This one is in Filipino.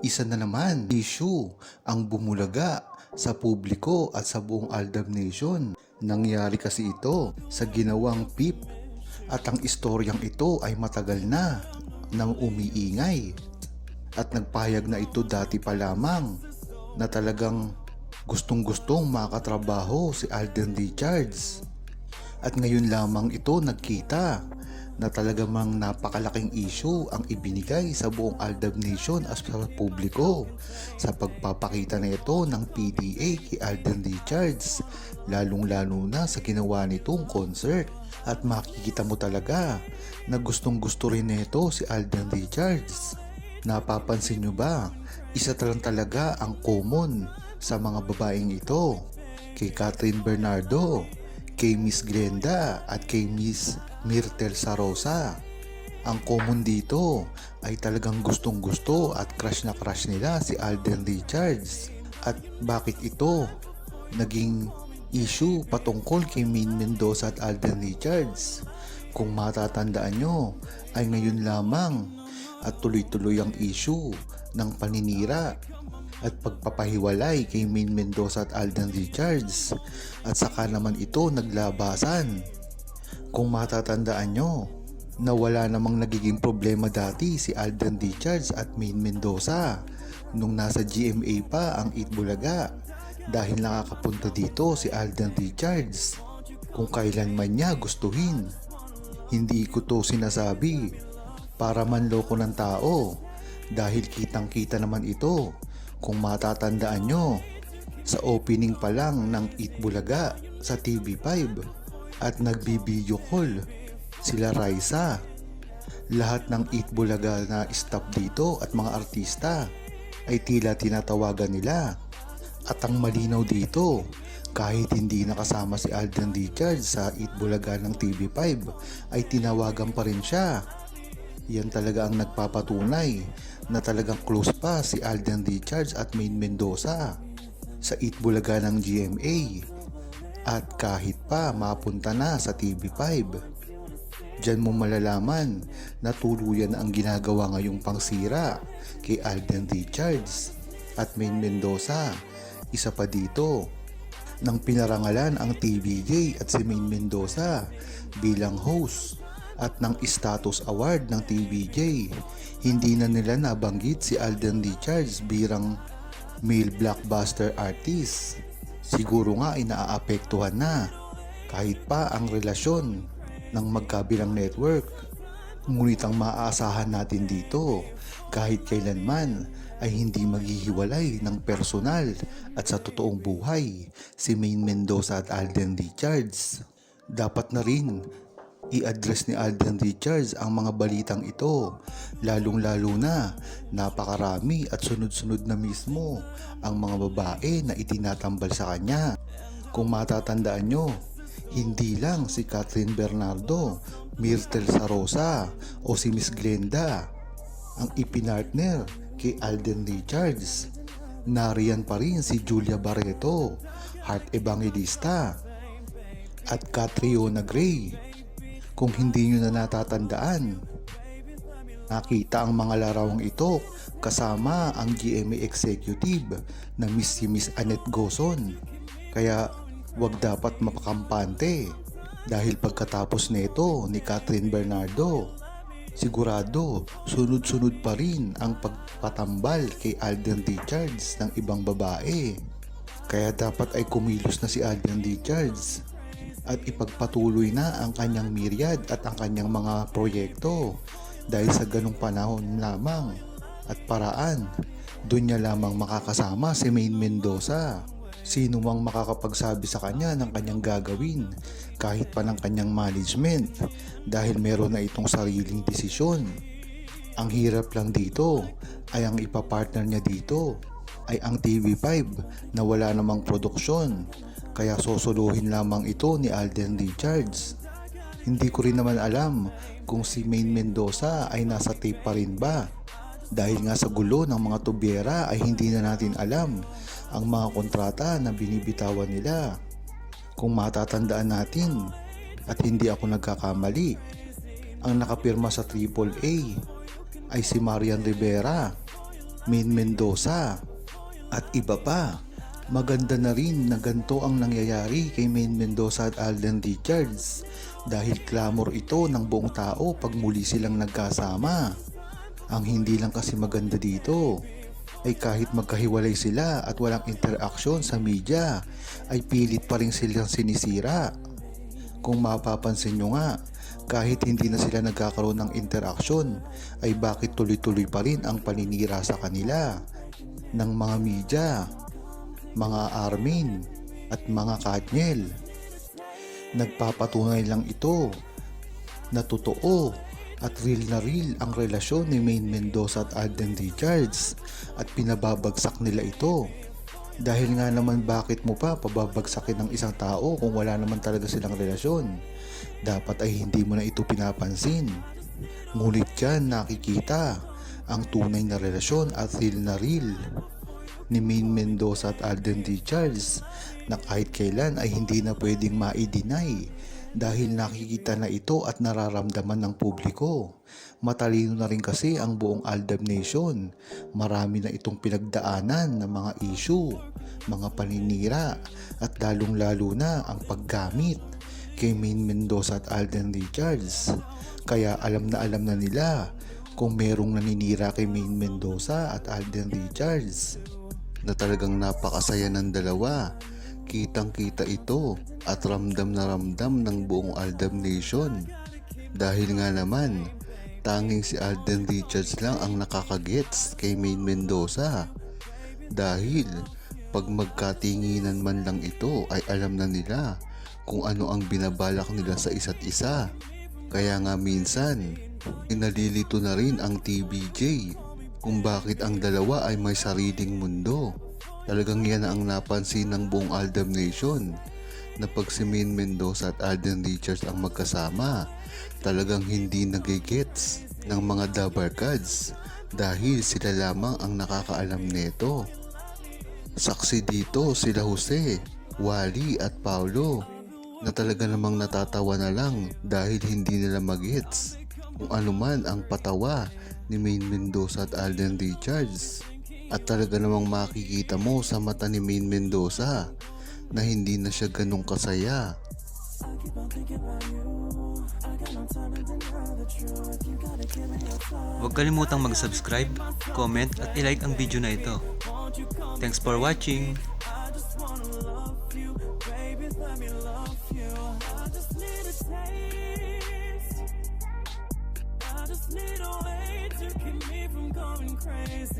Isa na naman issue ang bumulaga sa publiko at sa buong Aldab Nation. Nangyari kasi ito sa ginawang PIP at ang istoryang ito ay matagal na nang umiingay at nagpahayag na ito dati pa lamang na talagang gustong gustong makatrabaho si Alden Richards. At ngayon lamang ito nagkita na talagang napakalaking issue ang ibinigay sa buong Aldab Nation as sa publiko sa pagpapakita na ito ng PDA kay Alden Richards lalong lalo na sa ginawa nitong concert. At makikita mo talaga na gustong gusto rin nito si Alden Richards. Napapansin nyo ba? Isa lang talaga ang common sa mga babaeng ito kay Catherine Bernardo kay Miss Glenda at kay Miss Myrtle Sarosa. Ang common dito ay talagang gustong gusto at crush na crush nila si Alden Richards. At bakit ito naging issue patungkol kay Min Mendoza at Alden Richards? Kung matatandaan nyo ay ngayon lamang at tuloy-tuloy ang issue ng paninira at pagpapahiwalay kay Min Mendoza at Alden Richards. At saka naman ito naglabasan. Kung matatandaan nyo, na wala namang nagiging problema dati si Alden Richards at Min Mendoza nung nasa GMA pa ang Itbulaga dahil nakakapunta dito si Alden Richards. Kung kailan man niya gustuhin. Hindi ko to sinasabi. Para manloko ng tao. Dahil kitang kita naman ito kung matatandaan nyo, sa opening pa lang ng Eat Bulaga sa TV5 at nagbibideo call sila Raisa. Lahat ng Eat Bulaga na staff dito at mga artista ay tila tinatawagan nila. At ang malinaw dito, kahit hindi nakasama si Alden Richards sa Eat Bulaga ng TV5 ay tinawagan pa rin siya. Yan talaga ang nagpapatunay na talagang close pa si Alden Richards at Main Mendoza sa Itbulaga ng GMA at kahit pa mapunta na sa TV5. Diyan mo malalaman na tuluyan ang ginagawa ngayong pangsira kay Alden Richards at Main Mendoza. Isa pa dito, nang pinarangalan ang TVJ at si Main Mendoza bilang host at ng status award ng TVJ. Hindi na nila nabanggit si Alden Richards birang male blockbuster artist. Siguro nga ay naaapektuhan na kahit pa ang relasyon ng magkabilang network. Ngunit ang maaasahan natin dito kahit kailanman ay hindi maghihiwalay ng personal at sa totoong buhay si Main Mendoza at Alden Richards. Dapat na rin i-address ni Alden Richards ang mga balitang ito lalong lalo na napakarami at sunod-sunod na mismo ang mga babae na itinatambal sa kanya kung matatandaan nyo hindi lang si Catherine Bernardo, Myrtle Sarosa o si Miss Glenda ang ipinartner kay Alden Richards. Nariyan pa rin si Julia Barreto, Heart Evangelista at Catriona Gray kung hindi nyo na natatandaan. Nakita ang mga larawang ito kasama ang GMA executive na Miss si Miss Annette Goson. Kaya wag dapat mapakampante dahil pagkatapos nito ni Catherine Bernardo, sigurado sunod-sunod pa rin ang pagpatambal kay Alden Richards ng ibang babae. Kaya dapat ay kumilos na si Alden Richards at ipagpatuloy na ang kanyang myriad at ang kanyang mga proyekto dahil sa ganong panahon lamang at paraan doon niya lamang makakasama si Main Mendoza. Sino mang makakapagsabi sa kanya ng kanyang gagawin kahit pa ng kanyang management dahil meron na itong sariling desisyon. Ang hirap lang dito ay ang ipapartner niya dito ay ang TV5 na wala namang produksyon kaya sosoluhin lamang ito ni Alden Richards. Hindi ko rin naman alam kung si Main Mendoza ay nasa tape pa rin ba. Dahil nga sa gulo ng mga tubyera ay hindi na natin alam ang mga kontrata na binibitawan nila. Kung matatandaan natin at hindi ako nagkakamali, ang nakapirma sa AAA ay si Marian Rivera Main Mendoza, at iba pa. Maganda na rin na ganito ang nangyayari kay Main Mendoza at Alden Richards dahil clamor ito ng buong tao pag muli silang nagkasama. Ang hindi lang kasi maganda dito ay kahit magkahiwalay sila at walang interaction sa media ay pilit pa rin silang sinisira. Kung mapapansin nyo nga, kahit hindi na sila nagkakaroon ng interaction ay bakit tuloy-tuloy pa rin ang paninira sa kanila ng mga media, mga Armin at mga Katniel. Nagpapatunay lang ito na totoo at real na real ang relasyon ni Main Mendoza at Alden Richards at pinababagsak nila ito. Dahil nga naman bakit mo pa pababagsakin ng isang tao kung wala naman talaga silang relasyon? Dapat ay hindi mo na ito pinapansin. Ngunit dyan nakikita ang tunay na relasyon at real na real ni Main Mendoza at Alden Richards na kahit kailan ay hindi na pwedeng ma-deny dahil nakikita na ito at nararamdaman ng publiko. Matalino na rin kasi ang buong Aldab Nation. Marami na itong pinagdaanan ng mga issue, mga paninira at lalong lalo na ang paggamit kay Main Mendoza at Alden Richards. Kaya alam na alam na nila kung merong naninira kay Main Mendoza at Alden Richards na talagang napakasaya ng dalawa. Kitang kita ito at ramdam na ramdam ng buong Aldam Nation. Dahil nga naman, tanging si Alden Richards lang ang nakakagets kay Main Mendoza. Dahil pag magkatinginan man lang ito ay alam na nila kung ano ang binabalak nila sa isa't isa. Kaya nga minsan, inalilito na rin ang TBJ kung bakit ang dalawa ay may sariling mundo. Talagang yan ang napansin ng buong Aldam Nation na pag si Main Mendoza at Alden Richards ang magkasama, talagang hindi nagigets ng mga Dabarkads dahil sila lamang ang nakakaalam nito. Saksi dito sila Jose, Wally at Paulo na talaga namang natatawa na lang dahil hindi nila magets kung ano man ang patawa ni Main Mendoza at Alden Richards. At talaga namang makikita mo sa mata ni Main Mendoza na hindi na siya ganong kasaya. Huwag kalimutang mag-subscribe, comment at ilike ang video na ito. Thanks for watching! Need a way keep me from going crazy.